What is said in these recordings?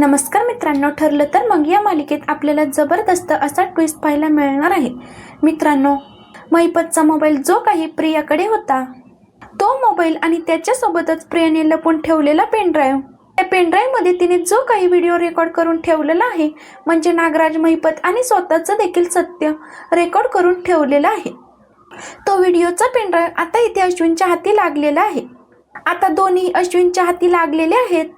नमस्कार मित्रांनो ठरलं तर मग या मालिकेत आपल्याला जबरदस्त असा ट्विस्ट पाहायला मिळणार आहे. मित्रांनो महिपतचा मोबाईल जो काही प्रियाकडे होता तो मोबाईल आणि त्याच्यासोबतच प्रियाने लपून ठेवलेला पेनड्राईव्ह त्या पेनड्राईव्हमध्ये तिने जो काही व्हिडिओ रेकॉर्ड करून ठेवलेला आहे म्हणजे नागराज महिपत आणि स्वतःचं देखील सत्य रेकॉर्ड करून ठेवलेलं आहे. तो व्हिडिओचा पेनड्राईव्ह आता इथे अश्विनच्या हाती लागलेला आहे. आता दोन्ही अश्विनच्या हाती लागलेले आहेत.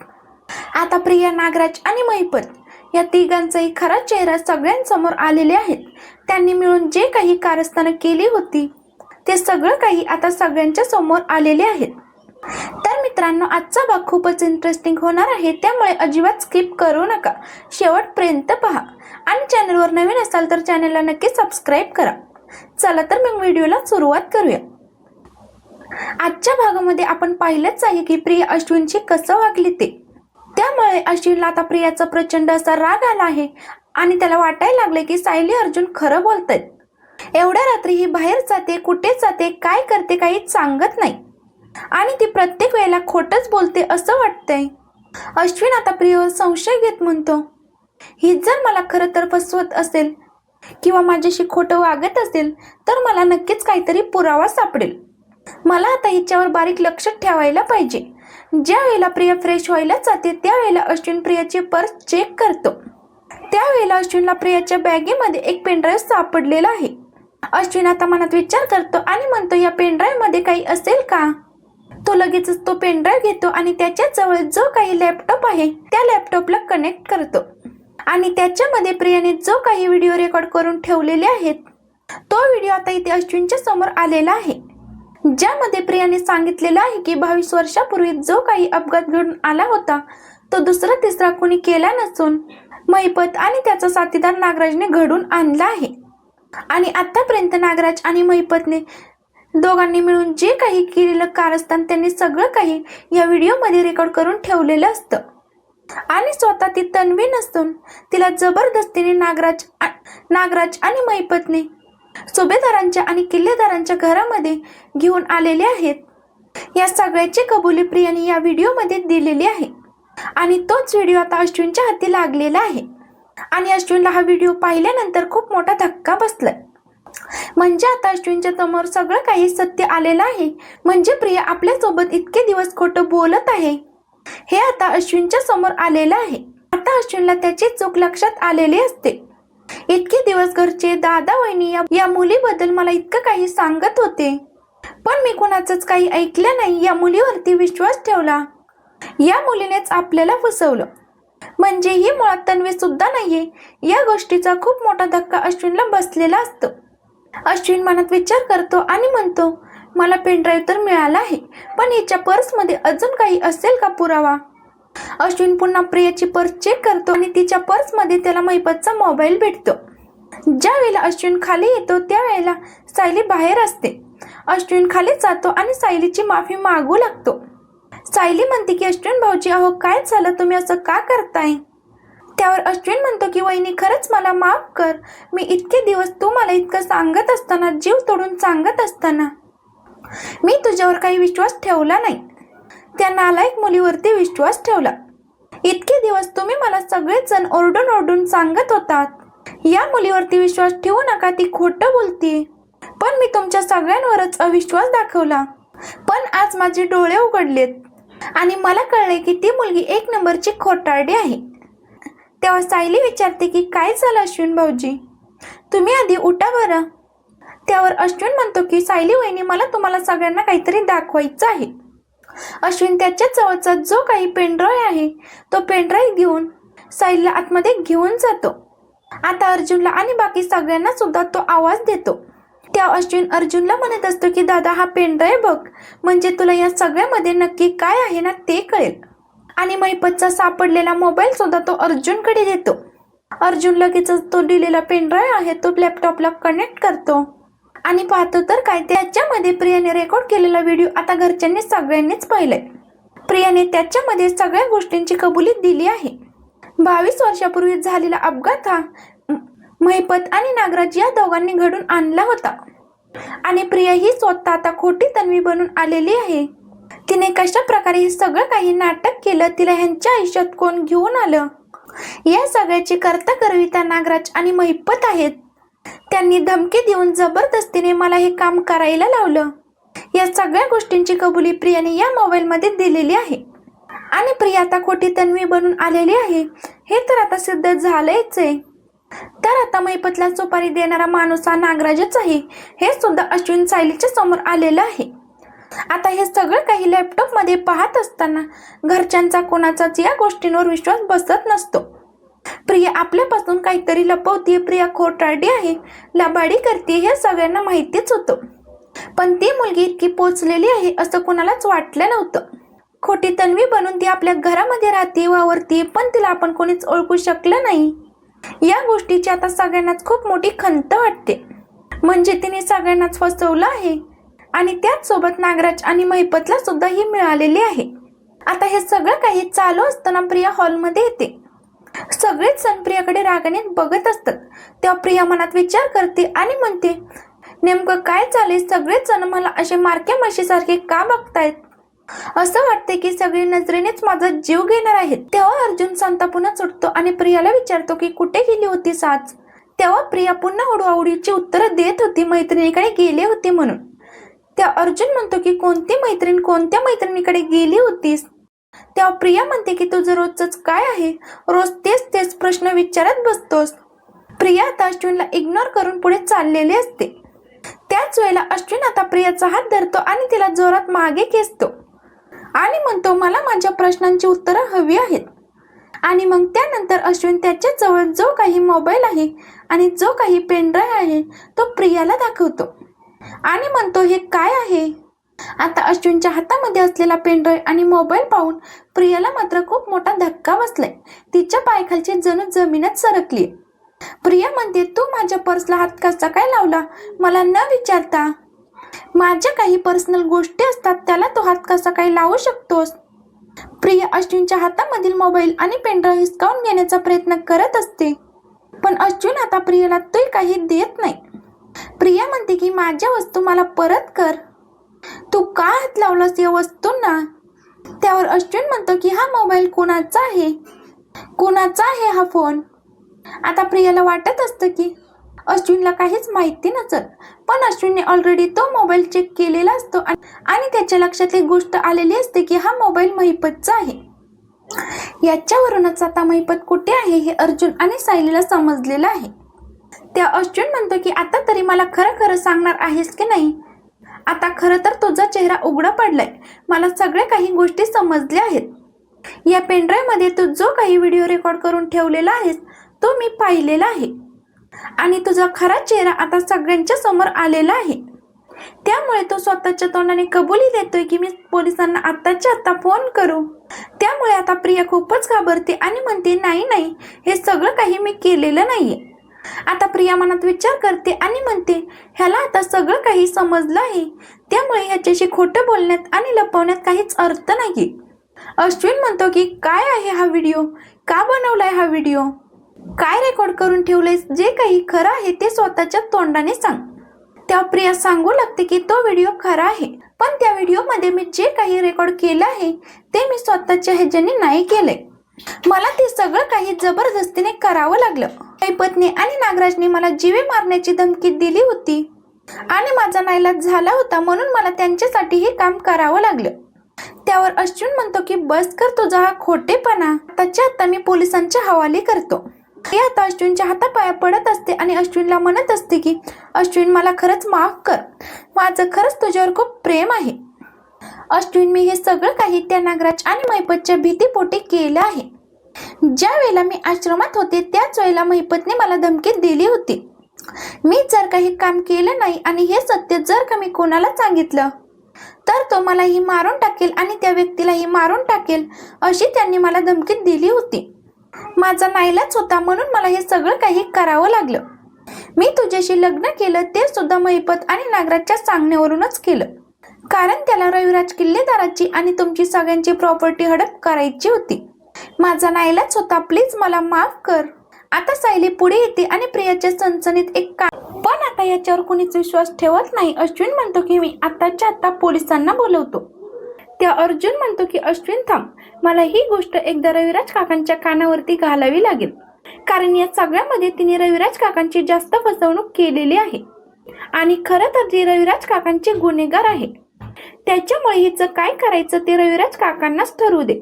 आता प्रिया नागराज आणि महिपत या तिघांचाही खरा चेहरा सगळ्यांसमोर आलेले आहेत. त्यांनी मिळून जे काही कारस्थानं केली होती ते सगळं काही आता सगळ्यांच्या समोर आलेले आहेत. तर मित्रांनो आजचा भाग खूपच इंटरेस्टिंग होणार आहे त्यामुळे अजिबात स्किप करू नका. शेवटपर्यंत पहा. आणि चॅनलवर नवीन असाल तर चॅनलला नक्की सबस्क्राईब करा. चला तर मग व्हिडिओला सुरुवात करूया. आजच्या भागामध्ये आपण पाहिलंच आहे की प्रिया अश्विनशी कसं वागली ते. त्यामुळे अश्विनला आता प्रियाचा प्रचंड असा राग आला आहे. आणि त्याला वाटायला लागले की सायली अर्जुन खरं बोलतायत एवढ्या रात्री ही बाहेर जाते कुठे जाते काय करते काही सांगत नाही. आणि ती प्रत्येक वेळेला खोटच बोलते असं वाटतंय. अश्विन आता प्रियावर संशय घेत म्हणतो ही जर मला खरं तर फसवत असेल किंवा माझ्याशी खोटं वागत असेल तर मला नक्कीच काहीतरी पुरावा सापडेल. मला आता हिच्यावर बारीक लक्ष ठेवायला पाहिजे. ज्या वेळेला प्रिया फ्रेश व्हायला जाते त्यावेळेला अश्विन प्रियाची पर्स चेक करतो. त्यावेळेला अश्विनला प्रियाच्या बॅगेमध्ये एक पेनड्राईव्ह सापडलेला आहे. अश्विन आता मनात विचार करतो आणि म्हणतो या पेनड्राईव्हमध्ये काही असेल का? तो लगेचच तो पेनड्राईव्ह घेतो आणि त्याच्याजवळ जो काही लॅपटॉप आहे त्या लॅपटॉपला कनेक्ट करतो. आणि त्याच्यामध्ये प्रियाने जो काही व्हिडिओ रेकॉर्ड करून ठेवलेले आहेत तो व्हिडिओ आता इथे अश्विनच्या समोर आलेला आहे. ज्यामध्ये प्रियाने सांगितलेलं आहे की बावीस वर्षापूर्वी जो काही अपघात घडून आला होता तो दुसरा तिसरा कोणी केला नसून महिपत आणि त्याचा साथीदार नागराजने घडून आणला आहे. आणि आतापर्यंत नागराज आणि महिपतने दोघांनी मिळून जे काही केलेलं कारस्थान त्यांनी सगळं काही या व्हिडिओमध्ये रेकॉर्ड करून ठेवलेलं असतं. आणि स्वतः ती तन्वी नसून तिला जबरदस्तीने नागराज नागराज आणि महिपतने सुभेदारांच्या आणि किल्लेदारांच्या घरामध्ये घेऊन आलेले आहेत. या सगळ्याची कबुली प्रियाने या व्हिडिओमध्ये दिलेली आहे. आणि तोच व्हिडिओ आता अश्विनच्या हाती लागलेला आहे. आणि अश्विनला हा व्हिडिओ पाहिल्यानंतर खूप मोठा धक्का बसलाय म्हणजे आता अश्विनच्या समोर सगळं काही सत्य आलेलं आहे. म्हणजे प्रिया आपल्यासोबत इतके दिवस खोटं बोलत आहे. हे आता अश्विनच्या समोर आलेलं आहे. आता अश्विनला त्याची चूक लक्षात आलेली असते. इतके दिवस घरचे दादा वहिनी या, मुलीबद्दल मला इतकं काही सांगत होते. पण मी कुणाचंच काही ऐकलं नाही. या मुलीवरती विश्वास ठेवला. या मुलीनेच आपल्याला फसवलं. म्हणजे ही मुळात तन्वी सुद्धा नाहीये. या गोष्टीचा खूप मोठा धक्का अश्विनला बसलेला असतो. अश्विन मनात विचार करतो आणि म्हणतो मला पेनड्राईव्ह तर मिळाला आहे पण हिच्या पर्समध्ये अजून काही असेल का पुरावा? अश्विन पुन्हा प्रियाची पर्स चेक करतो आणि तिच्या पर्समध्ये त्याला महिपतचा मोबाईल भेटतो. ज्या वेळेला अश्विन खाली येतो त्यावेळेला सायली बाहेर असते. अश्विन खाली जातो आणि सायलीची माफी मागू लागतो. सायली म्हणते की अश्विन भाऊजी अहो काय झालं? तुम्ही असं का करताय? त्यावर अश्विन म्हणतो की वहिनी खरंच मला माफ कर. मी इतके दिवस तू मला इतकं सांगत असताना जीव तोडून सांगत असताना मी तुझ्यावर काही विश्वास ठेवला नाही. त्या नालायक मुलीवरती विश्वास ठेवला. इतके दिवस तुम्ही मला सगळेच जण ओरडून ओरडून सांगत होतात. या मुलीवरती विश्वास ठेवू नका ती खोटं बोलती. पण मी तुमच्या सगळ्यांवरच अविश्वास दाखवला. पण आज माझे डोळे उघडलेत. आणि मला कळले की ती मुलगी एक नंबरची खोटारडी आहे. तेव्हा सायली विचारते की काय झालं अश्विन भाऊजी? तुम्ही आधी उठा बरं. त्यावर अश्विन म्हणतो की सायली वहिनी मला तुम्हाला सगळ्यांना काहीतरी दाखवायचं आहे. अश्विन त्याच्या जवळचा जो काही पेनड्राईव्ह आहे तो पेनड्राईव्ह घेऊन साईलला आतमध्ये घेऊन जातो. आता अर्जुनला आणि बाकी सगळ्यांना सुद्धा तो आवाज देतो. त्या अश्विन अर्जुनला म्हणत असतो की दादा हा पेनड्राईव्ह बघ. म्हणजे तुला या सगळ्यामध्ये नक्की काय आहे ना ते कळेल. आणि महिपतचा सापडलेला मोबाईल सुद्धा तो अर्जुनकडे देतो. अर्जुन लगेचच तो दिलेला पेनड्राईव्ह आहे तो लॅपटॉपला कनेक्ट करतो. आणि पाहतो तर काय त्याच्यामध्ये प्रियाने रेकॉर्ड केलेला व्हिडिओ आता घरच्यांनी सगळ्यांनीच पाहिलाय. प्रियाने त्याच्यामध्ये सगळ्या गोष्टींची कबुली दिली आहे. बावीस वर्षापूर्वी झालेला अपघात हा महिपत आणि नागराज या दोघांनी घडून आणला होता. आणि प्रिया ही स्वतः आता खोटी तन्वी बनून आलेली आहे. तिने कशा प्रकारे हे सगळं काही नाटक केलं तिला ह्यांच्या आयुष्यात कोण घेऊन आलं? या सगळ्याची करता करविता नागराज आणि महिपत आहेत. त्यांनी धमकी देऊन जबरदस्तीने मला हे काम करायला लावलं. या सगळ्या गोष्टींची कबुली प्रियाने या मोबाईलमध्ये दिलेली आहे. आणि प्रिया आता खोटी तन्वी बनून आलेली आहे. हे तर आता सिद्ध झालंच आहे. तर आता मैपतला सुपारी देणारा माणूस हा नागराजच आहे. हे सुद्धा अश्विन सायलीच्या समोर आलेलं आहे. आता हे सगळं काही लॅपटॉपमध्ये पाहत असताना घरच्यांचा कोणाचाच या गोष्टींवर विश्वास बसत नसतो. प्रिया आपल्यापासून काहीतरी लपवते प्रिया खोटारडी आहे. लबाडी करते हे सगळ्यांना माहितीच होतं. पण ती मुलगी इतकी पोचलेली आहे असं कोणालाच वाटलं नव्हतं. खोटी तन्वी बनून ती आपल्या घरामध्ये राहते वावरते पण तिला आपण कोणीच ओळखू शकलं नाही. या गोष्टीची आता सगळ्यांनाच खूप मोठी खंत वाटते. म्हणजे तिने सगळ्यांनाच फसवलं आहे. आणि त्याच सोबत नागराज आणि महिपतला सुद्धा ही मिळालेली आहे. आता हे सगळं काही चालू असताना प्रिया हॉलमध्ये येते. सगळेच सण प्रियाकडे रागाने बघत असतात. तेव्हा प्रिया मनात विचार करते आणि म्हणते नेमकं काय चालेल सगळेच जण मला असे मारक्या म्हशीसारखे का बघतायत? असं वाटते की सगळी नजरेनेच माझा जीव घेणार आहेत. तेव्हा अर्जुन संतापूनच सुटतो आणि प्रियाला विचारतो की कुठे गेली होती साज? तेव्हा प्रिया पुन्हा हुडूआवडीची उत्तरं देत होती मैत्रिणीकडे गेले होते म्हणून. त्या अर्जुन म्हणतो की कोणती मैत्रीण? कोणत्या मैत्रिणीकडे गेली होतीस? तेव्हा प्रिया म्हणते की तुझं रोजच काय आहे? रोज तेच तेच प्रश्न विचारत बसतोस. प्रिया आता अश्विनला इग्नोर करून पुढे चाललेली असते. त्याच वेळेला अश्विन आता प्रियाचा हात धरतो आणि तिला जोरात मागे खेचतो. आणि म्हणतो मला माझ्या प्रश्नांची उत्तरं हवी आहेत. आणि मग त्यानंतर अश्विन त्याच्याजवळ जो काही मोबाईल आहे आणि जो काही पेनड्राईव्ह आहे तो प्रियाला दाखवतो. आणि म्हणतो हे काय आहे? आता अश्विनच्या हातामध्ये असलेला पेनड्राईव्ह आणि मोबाईल पाहून प्रियाला मात्र खूप मोठा धक्का बसलाय. तिच्या पायखालची जणू जमीनच सरकली. प्रिया म्हणते तू माझ्या पर्सला हात कसा काय लावला? मला न विचारता. माझ्या काही पर्सनल गोष्टी असतात त्याला तो हात कसा काय लावू शकतोस? प्रिया अश्विनच्या हातामधील मोबाईल आणि पेनड्राईव्ह हिसकावून घेण्याचा प्रयत्न करत असते. पण अश्विन आता प्रियाला तू काही देत नाही. प्रिया म्हणते की माझ्या वस्तू मला परत कर. तू का हात लावलास या वस्तूंना? त्यावर अश्विन म्हणतो की हा मोबाईल कोणाचा आहे? कोणाचा आहे हा फोन? आता प्रियाला वाटत असतं की अश्विनला काहीच माहिती नसत. पण अश्विनने ऑलरेडी तो मोबाईल चेक केलेला असतो आणि त्याच्या लक्षात एक गोष्ट आलेली असते की हा मोबाईल महिपतचा आहे. याच्यावरूनच आता महिपत कुठे आहे हे अर्जुन आणि सायलीला समजलेलं आहे. त्या अश्विन म्हणतो की आता तरी मला खरं खरं सांगणार आहेस की नाही? आता खरं तर तुझा चेहरा उघडा पडलाय. मला सगळ्या काही गोष्टी समजल्या आहेत. या पेनड्राईव्हमध्ये तू जो काही व्हिडिओ रेकॉर्ड करून ठेवलेला आहेस तो मी पाहिलेला आहे. आणि तुझा खरा चेहरा आता सगळ्यांच्या समोर आलेला आहे. त्यामुळे तो स्वतःच्या तोंडाने कबुली देतोय की मी पोलिसांना आत्ताच्या आत्ता फोन करू. त्यामुळे आता प्रिया खूपच घाबरते आणि म्हणते नाही नाही हे सगळं काही मी केलेलं नाहीये. आता प्रिया मनात विचार करते आणि म्हणते ह्याला आता सगळं काही समजलं आहे. त्यामुळे ह्याच्याशी खोटं बोलण्यात आणि लपवण्यात काहीच अर्थ नाही अश्विन म्हणतो की काय आहे हा व्हिडिओ? का बनवलाय हा व्हिडिओ? काय रेकॉर्ड करून ठेवलंय जे काही खरं आहे ते स्वतःच्या तोंडाने सांग. तेव्हा प्रिया सांगू लागते की तो व्हिडिओ खरा आहे. पण त्या व्हिडिओमध्ये मी जे काही रेकॉर्ड केलं आहे ते मी स्वतःच्या ह्याच्याने नाही केलंय. मला ते सगळं काही जबरदस्तीने करावं लागलं. पत्नी आणि नागराजने मला जीवे मारण्याची धमकी दिली होती. आणि माझा नाईलाज झाला होता म्हणून मला त्यांच्यासाठी हे काम करावं लागलं. त्यावर अश्विन म्हणतो की बस कर तुझा हा खोटेपणा. आताच्या आता मी पोलिसांच्या हवाले करतो. हे आता अश्विनच्या हातापाया पडत असते आणि अश्विनला म्हणत असते की अश्विन मला खरंच माफ कर. माझं खरंच तुझ्यावर खूप प्रेम आहे. अश्विन मी हे सगळं काही त्या नागराज आणि मैपतच्या भीतीपोटी केलं आहे. ज्या वेळेला मी आश्रमात होते त्याच वेळेला महिपतने मला धमकी दिली होती. मी जर काही काम केलं नाही आणि हे सत्य जर का मी कोणाला सांगितलं तर तो मलाही मारून टाकेल आणि त्या व्यक्तीलाही मारून टाकेल अशी त्यांनी मला धमकी दिली होती. माझा नाईलाच होता म्हणून मला हे सगळं काही करावं लागलं. मी तुझ्याशी लग्न केलं ते सुद्धा महिपत आणि नागराजच्या सांगण्यावरूनच केलं. कारण त्याला रविराज किल्लेदाराची आणि तुमची सगळ्यांची प्रॉपर्टी हडप करायची होती. माझा नाईलाच होता. प्लीज मला माफ कर. आता सायली पुढे येते आणि प्रियाच्या चणचणीत एक का पण आता याच्यावर कुणीच विश्वास ठेवत नाही. अश्विन म्हणतो की मी आताच्या आता पोलिसांना बोलवतो. त्या अर्जुन म्हणतो की अश्विन थांब. मला ही गोष्ट एकदा रविराज काकांच्या कानावरती घालावी लागेल. कारण या सगळ्यामध्ये तिने रविराज काकांची जास्त फसवणूक केलेली आहे. आणि खरं तर ती रविराज काकांचे गुन्हेगार आहे त्याच्यामुळे हिचं काय करायचं ते रविराज काकांनाच ठरवू दे.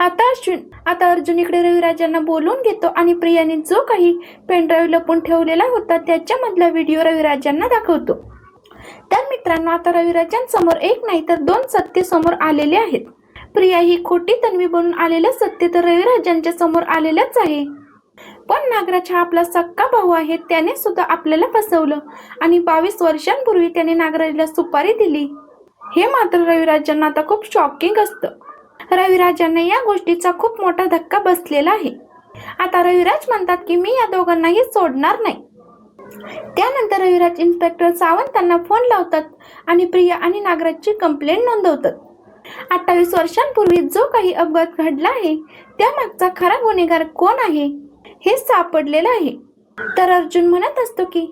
आता अर्जुन आता अर्जुन इकडे रविराजांना बोलवून घेतो आणि प्रियाने जो काही पेनड्राईव्ह लपून ठेवलेला होता त्याच्यामधला व्हिडिओ रविराजांना दाखवतो. तर मित्रांनो आता रविराजांसमोर एक नाही तर दोन सत्य समोर आलेले आहेत. प्रिया ही खोटी तन्वी बनून आलेलं सत्य तर रविराजांच्या समोर आलेलंच आहे. पण नागराज हा आपला सक्का भाऊ आहे त्याने सुद्धा आपल्याला फसवलं आणि बावीस वर्षांपूर्वी त्याने नागराजला सुपारी दिली. हे मात्र रविराजांना आता खूप शॉकिंग असतं. रविराजांना या गोष्टीचा खूप मोठा धक्का बसलेला आहे. आता रविराज म्हणतात की मी या दोघांनाही सोडणार नाही. त्यानंतर रविराज इन्स्पेक्टर सावंतांना फोन लावतात आणि प्रिया आणि नागराजची कंप्लेंट नोंदवतात. अठ्ठावीस वर्षांपूर्वी जो काही अपघात घडला आहे त्यामागचा खरा गुन्हेगार कोण आहे हे सापडलेलं आहे. तर अर्जुन म्हणत असतो की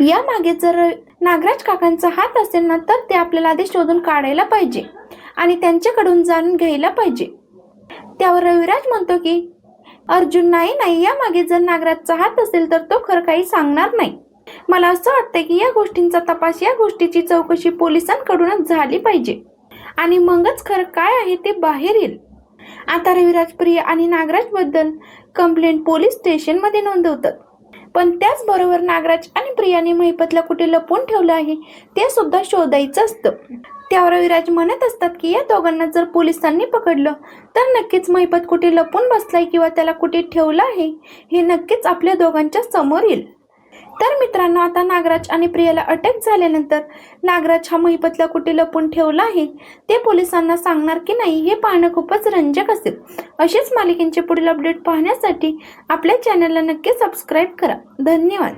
या मागे जर नागराज काकांचा हात असेल ना तर ते आपल्याला आधी शोधून काढायला पाहिजे. आणि त्यांच्याकडून जाणून घ्यायला पाहिजे. त्यावर रविराज म्हणतो की अर्जुन नाही नाही या मागे जर नागराजचा हात असेल तर तो खरं काही सांगणार नाही. मला असं वाटतं की या गोष्टींचा तपास या गोष्टीची चौकशी पोलिसांकडूनच झाली पाहिजे. आणि मगच खरं काय आहे ते बाहेर येईल. आता रविराज प्रिया आणि नागराजबद्दल कंप्लेंट पोलीस स्टेशनमध्ये नोंदवतात. पण त्याचबरोबर नागराज आणि प्रियाने महिपतला कुठे लपवून ठेवलं आहे ते सुद्धा शोधायचं असतं. त्यावर विराज म्हणत असतात की या दोघांना जर पोलिसांनी पकडलं तर नक्कीच महिपत कुठे लपून बसलाय किंवा त्याला कुठे ठेवलं आहे हे नक्कीच आपल्या दोघांच्या समोर येईल. तर मित्रांनो आता नागराज आणि प्रियाला अटक झाल्यानंतर नागराज हा महिपतला कुठे लपून ठेवला आहे ते पोलिसांना सांगणार की नाही हे पाहणं खूपच रंजक असेल. अशीच मालिकेंचे पुढील अपडेट पाहण्यासाठी आपल्या चॅनलला नक्की सबस्क्राईब करा. धन्यवाद.